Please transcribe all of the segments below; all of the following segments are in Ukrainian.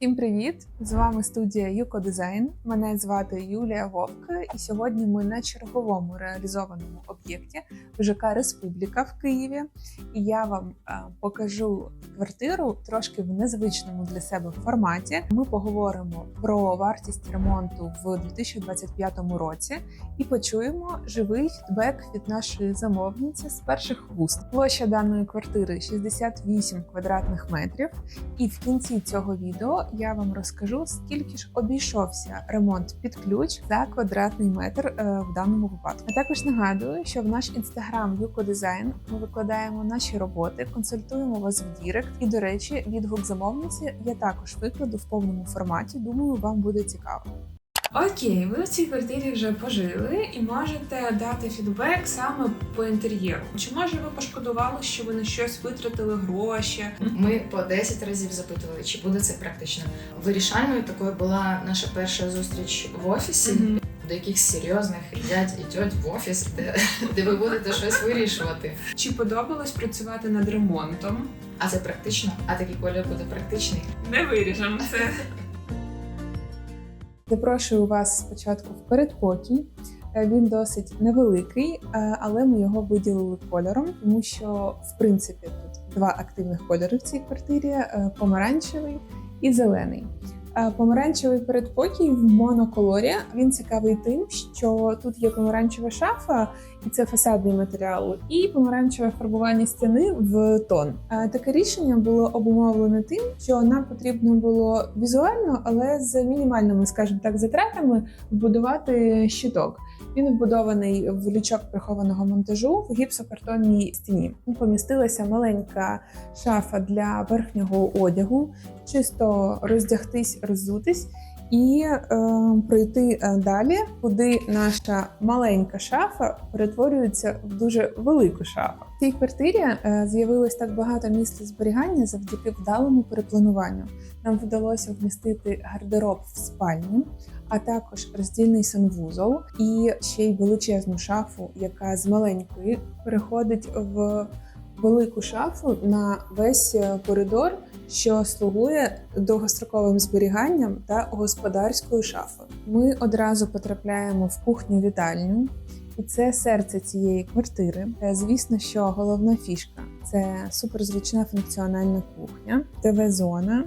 Всім привіт! З вами студія Юко Дизайн. Мене звати Юлія Вовка, і сьогодні ми на черговому реалізованому об'єкті ЖК Республіка в Києві. І я вам е, покажу квартиру трошки в незвичному для себе форматі. Ми поговоримо про вартість ремонту в 2025 році і почуємо живий фідбек від нашої замовниці з перших вуст. Площа даної квартири 68 квадратних метрів. І в кінці цього відео я вам розкажу, скільки ж обійшовся ремонт під ключ за квадратний метр е, в даному випадку. А також нагадую, що в наш інстаграм Юкодизайн ми викладаємо наші роботи, консультуємо вас в Дірект. І до речі, відгук замовниці я також викладу в повному форматі. Думаю, вам буде цікаво. Окей, ви в цій квартирі вже пожили і можете дати фідбек саме по інтер'єру. Чи може ви пошкодували, що ви на щось витратили гроші? Ми по 10 разів запитували, чи буде це практично. Вирішальною такою була наша перша зустріч в офісі. Мгм. До якихось серйозних дядь і тьоть в офіс, де, де ви будете щось вирішувати. Чи подобалось працювати над ремонтом? А це практично, а такий колір буде практичний. Не виріжемо це. Запрошую вас спочатку в передпокій. Е, Він досить невеликий, е, але ми його виділили кольором, тому що в принципі тут два активних кольори в цій квартирі: е, помаранчевий і зелений. Е, Помаранчевий передпокій в моноколорі. Він цікавий тим, що тут є помаранчева шафа, і це фасадний матеріал, і помаранчеве фарбування стіни в тон. Е, Таке рішення було обумовлено тим, що нам потрібно було візуально, але з мінімальними, скажімо так, затратами вбудувати щиток. Він вбудований в лючок прихованого монтажу в гіпсокартонній стіні. Помістилася маленька шафа для верхнього одягу, чисто роздягтись, роззутись. І е, пройти е, далі, куди наша маленька шафа перетворюється в дуже велику шафу. В цій квартирі е, з'явилось так багато місця зберігання завдяки вдалому переплануванню. Нам вдалося вмістити гардероб в спальні, а також роздільний санвузол і ще й величезну шафу, яка з маленької переходить в велику шафу на весь е, коридор, що слугує довгостроковим зберіганням та господарською шафою. Ми одразу потрапляємо в кухню вітальню. І це серце цієї квартири. Е, Звісно, що головна фішка це суперзручна функціональна кухня, ТВ-зона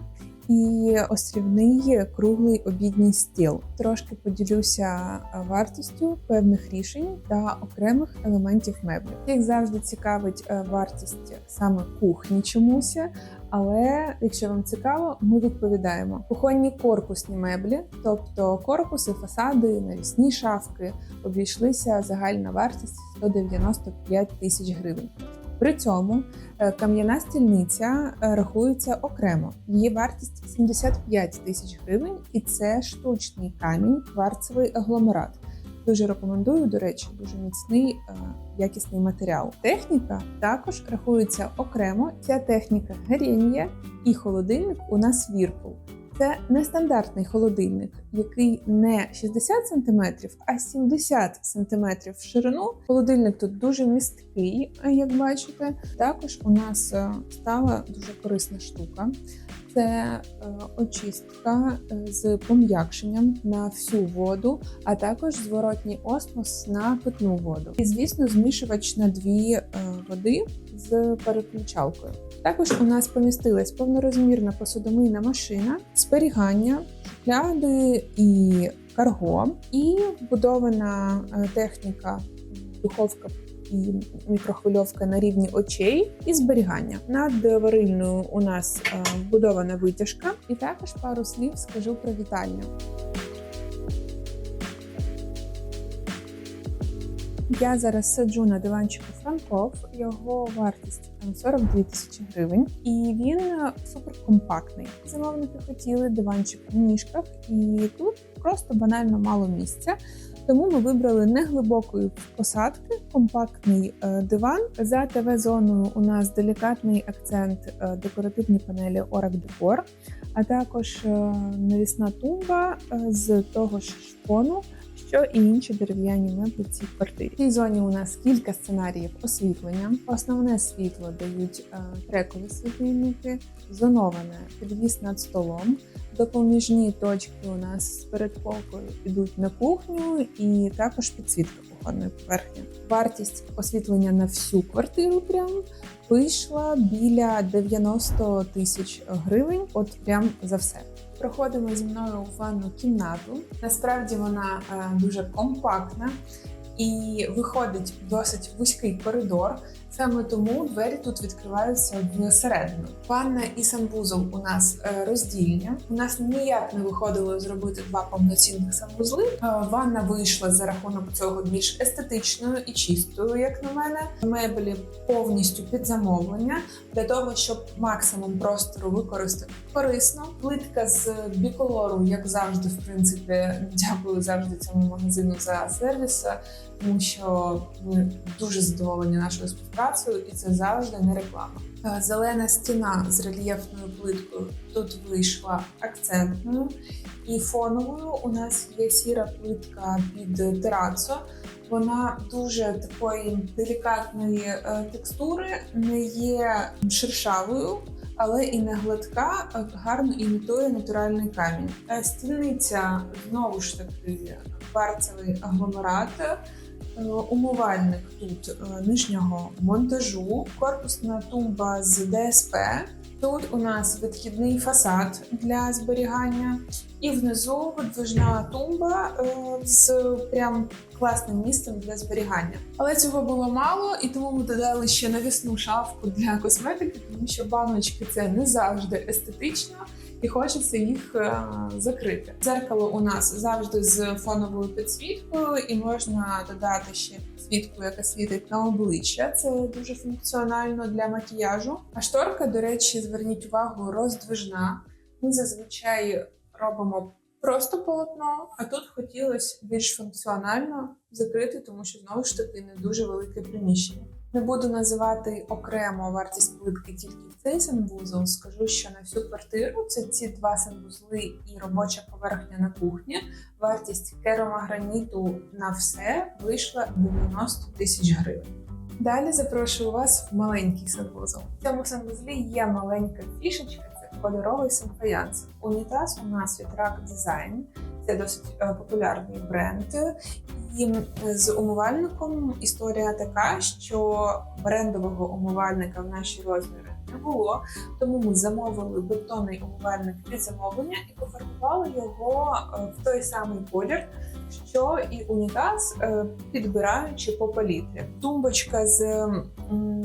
і острівний круглий обідній стіл. Трошки поділюся е, вартістю певних рішень та окремих елементів меблів. Як завжди цікавить е, вартість саме кухні чомусь, але якщо вам цікаво, ми відповідаємо. Кухонні корпусні меблі, тобто корпуси, фасади, навісні шафки, обійшлися загальна вартість 195 тисяч гривень. При цьому е, кам'яна стільниця е, рахується окремо. Її вартість 75 тисяч гривень, і це штучний камінь, кварцевий агломерат. Дуже рекомендую, до речі, дуже міцний е, якісний матеріал. Техніка також рахується окремо. Ця техніка гаріння і холодильник у нас Whirlpool. Це нестандартний холодильник, який не 60 см, а 70 см в ширину. Холодильник тут дуже місткий, як бачите. Також у нас е, стала дуже корисна штука. Це е, очистка е, з пом'якшенням на всю воду, а також зворотній осмос на питну воду. І, звісно, змішувач на дві води з переключалкою. Також у нас помістилась повнорозмірна посудомийна машина, зберігання, шухляди і карго, і вбудована е, техніка духовка і мікрохвильовка на рівні очей і зберігання. Над варильною у нас е, вбудована витяжка, і також пару слів скажу про вітальню. Я зараз сиджу на диванчику Франков. Його вартість там 42 тисячі гривень, і він суперкомпактний. Замовники хотіли диванчик в ніжках, і тут просто банально мало місця. Тому ми вибрали неглибокої посадки, компактний е, диван. За ТВ-зоною у нас делікатний акцент е, декоративні панелі Orac Decor. а також е, навісна тумба з того ж шпону, що і інші дерев'яні меблі в цій квартирі. В цій зоні у нас кілька сценаріїв освітлення. Основне світло дають е, трекові світильники, зоноване підвіс над столом. Допоміжні точки у нас з передпокою йдуть на кухню і також підсвітка кухонної поверхні. Вартість освітлення на всю квартиру прям вийшла біля 90 тисяч гривень. От прям за все. Проходимо зі мною у ванну кімнату. Насправді вона е, дуже компактна і виходить досить вузький коридор. Саме тому двері тут відкриваються всередину. Ванна і санвузол у нас е, роздільні. У нас ніяк не виходило зробити два повноцінних санвузли. Е, Ванна вийшла за рахунок цього більш естетичною і чистою, як на мене. Меблі повністю під замовлення для того, щоб максимум простору використати корисно. Плитка з біколору, як завжди, в принципі, дякую завжди цьому магазину за сервіс, тому що ми дуже задоволені нашою співпрацею, і це завжди не реклама. Е, Зелена стіна з рельєфною плиткою тут вийшла акцентною, і фоновою у нас є сіра плитка під терацо. Вона дуже такої делікатної е, текстури, не є шершавою, але і не гладка, гарно імітує натуральний камінь. Е, Стільниця знову ж таки кварцевий агломерат. Е, Умивальник тут е, нижнього монтажу, корпусна тумба з ДСП. Тут у нас відхідний фасад для зберігання, і внизу видвижна тумба е, з прям класним місцем для зберігання. Але цього було мало, і тому ми додали ще навісну шафку для косметики, тому що баночки це не завжди естетично. І хочеться їх е, закрити. Дзеркало у нас завжди з фоновою підсвіткою, і можна додати ще світку, яка світить на обличчя. Це дуже функціонально для макіяжу. А шторка, до речі, зверніть увагу, роздвижна. Ми зазвичай робимо просто полотно, а тут хотілося більш функціонально закрити, тому що знову ж таки не дуже велике приміщення. Не буду називати окремо вартість плитки тільки цей санвузол. Скажу, що на всю квартиру це ці два санвузли і робоча поверхня на кухні. Вартість керамограніту на все вийшла 90 тисяч гривень. Далі запрошую вас в маленький санвузол. В цьому санвузлі є маленька фішечка. Кольоровий симфаянс. Унітаз у нас від Rack Design. Це досить е, популярний бренд. І з умивальником історія така, що брендового умивальника в нашій розміри не було. Тому ми замовили бетонний умивальник під замовлення і пофарбували його е, в той самий колір, що і унітаз, е, підбираючи по палітрі. Тумбочка з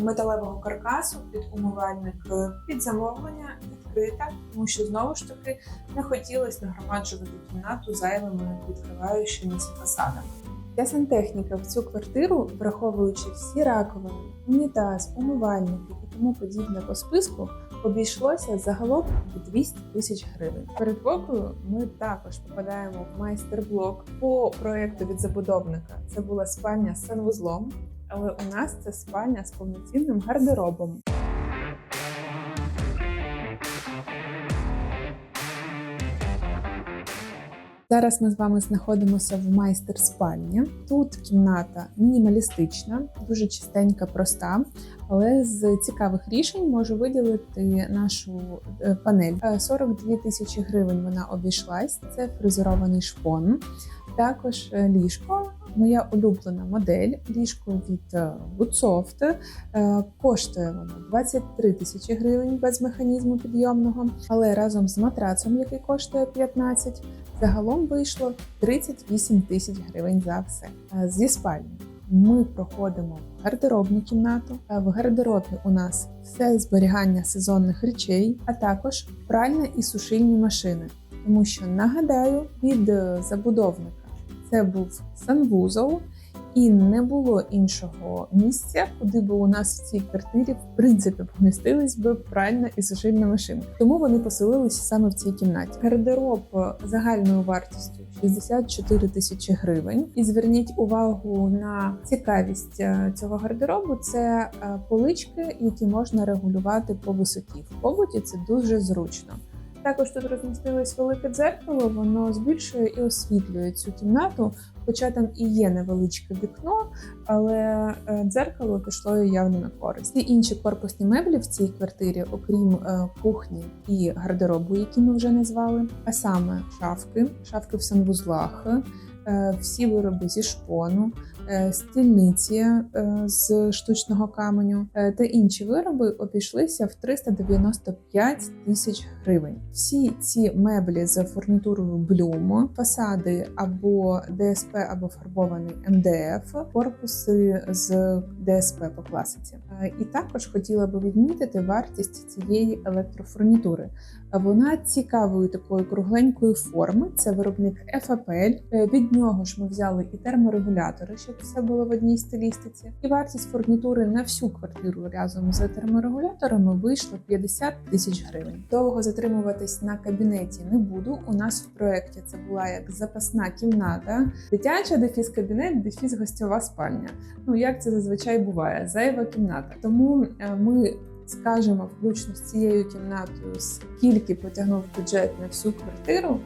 металевого каркасу під умивальник е, під замовлення відкрита, тому що знову ж таки не хотілося нагромаджувати кімнату зайвими відкриваючимися фасадами. Вся сантехніка в цю квартиру, враховуючи всі раковини, унітаз, умивальники і тому подібне по списку, обійшлося загалом в 200 тисяч гривень. Перед покою ми також попадаємо в майстер-блок по проекту від забудовника. Це була спальня з санвузлом, але у нас це спальня з повноцінним гардеробом. Зараз ми з вами знаходимося в майстер спальні. Тут кімната мінімалістична, дуже чистенька, проста. Але з цікавих рішень можу виділити нашу е, панель. Е, 42 тисячі гривень вона обійшлась. Це фрезерований шпон. Також е, ліжко, моя улюблена модель. Ліжко від е, Woodsoft. Е, Коштує воно 23 тисячі гривень без механізму підйомного, але разом з матрацом, який коштує 15, загалом вийшло 38 тисяч гривень за все. Е, Зі спальні ми проходимо гардеробну кімнату. Е, В гардеробі у нас все зберігання сезонних речей, а також пральна і сушильні машини. Тому що нагадаю, від е, забудовника це був санвузол, і не було іншого місця, куди би у нас в цій квартирі в принципі помістились би пральна і сушильна машина. Тому вони поселилися саме в цій кімнаті. Гардероб загальною вартістю 64 тисячі гривень. І зверніть увагу на цікавість е, цього гардеробу. Це е, полички, які можна регулювати по висоті. В побуті це дуже зручно. Також тут розмістилось велике дзеркало, воно збільшує і освітлює цю кімнату. Хоча там і є невеличке вікно, але е, дзеркало пішло явно на користь. І інші корпусні меблі в цій квартирі, окрім е, кухні і гардеробу, які ми вже назвали, а саме шафки, шафки в санвузлах, е, всі вироби зі шпону, стільниці е, з штучного каменю е, та інші вироби обійшлися в 395 тисяч гривень. Всі ці меблі з фурнітурою Блюм, фасади або ДСП, або фарбований МДФ, корпуси з ДСП по класиці. Е, І також хотіла би відмітити вартість цієї електрофурнітури. Вона цікавої такої кругленької форми. Це виробник FAPL. Е, Від нього ж ми взяли і терморегулятори, щоб все було в одній стилістиці. І вартість фурнітури на всю квартиру разом з терморегуляторами вийшла 50 тисяч гривень. Довго затримуватись на кабінеті не буду. У нас в проєкті це була як запасна кімната, дитяча дефіс кабінет, дефіс гостьова спальня. Ну як це зазвичай буває, зайва кімната. Тому е, ми скажемо включно з цією кімнатою, скільки потягнув бюджет на всю квартиру,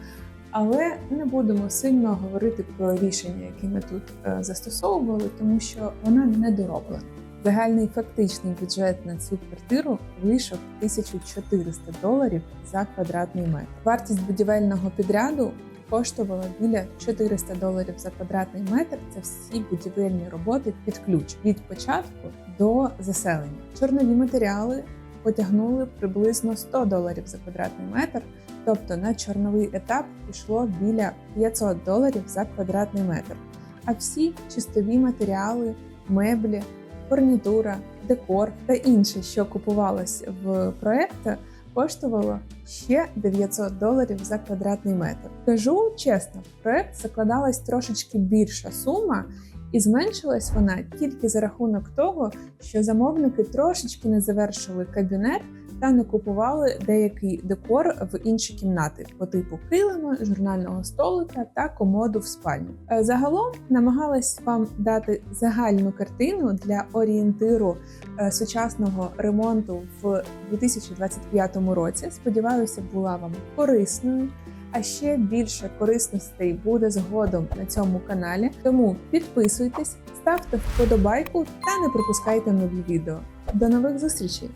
але не будемо сильно говорити про рішення, які ми тут е, застосовували, тому що вона не дороблена. Загальний фактичний бюджет на цю квартиру вийшов 1400 доларів за квадратний метр. Вартість будівельного підряду коштувала біля 400 доларів за квадратний метр. Це всі будівельні роботи під ключ від початку до заселення. Чорнові матеріали потягнули приблизно 100 доларів за квадратний метр. Тобто на чорновий етап пішло біля 500 доларів за квадратний метр. А всі чистові матеріали, меблі, фурнітура, декор та інше, що купувалось в проект, коштувало ще 900 доларів за квадратний метр. Кажу чесно, в проект закладалась трошечки більша сума, і зменшилась вона тільки за рахунок того, що замовники трошечки не завершили кабінет та не купували деякий декор в інші кімнати по типу килима, журнального столика та комоду в спальню. Е, Загалом намагалась вам дати загальну картину для орієнтиру е, сучасного ремонту в 2025 році. Сподіваюся, була вам корисною. А ще більше корисностей буде згодом на цьому каналі. Тому підписуйтесь, ставте вподобайку та не пропускайте нові відео. До нових зустрічей!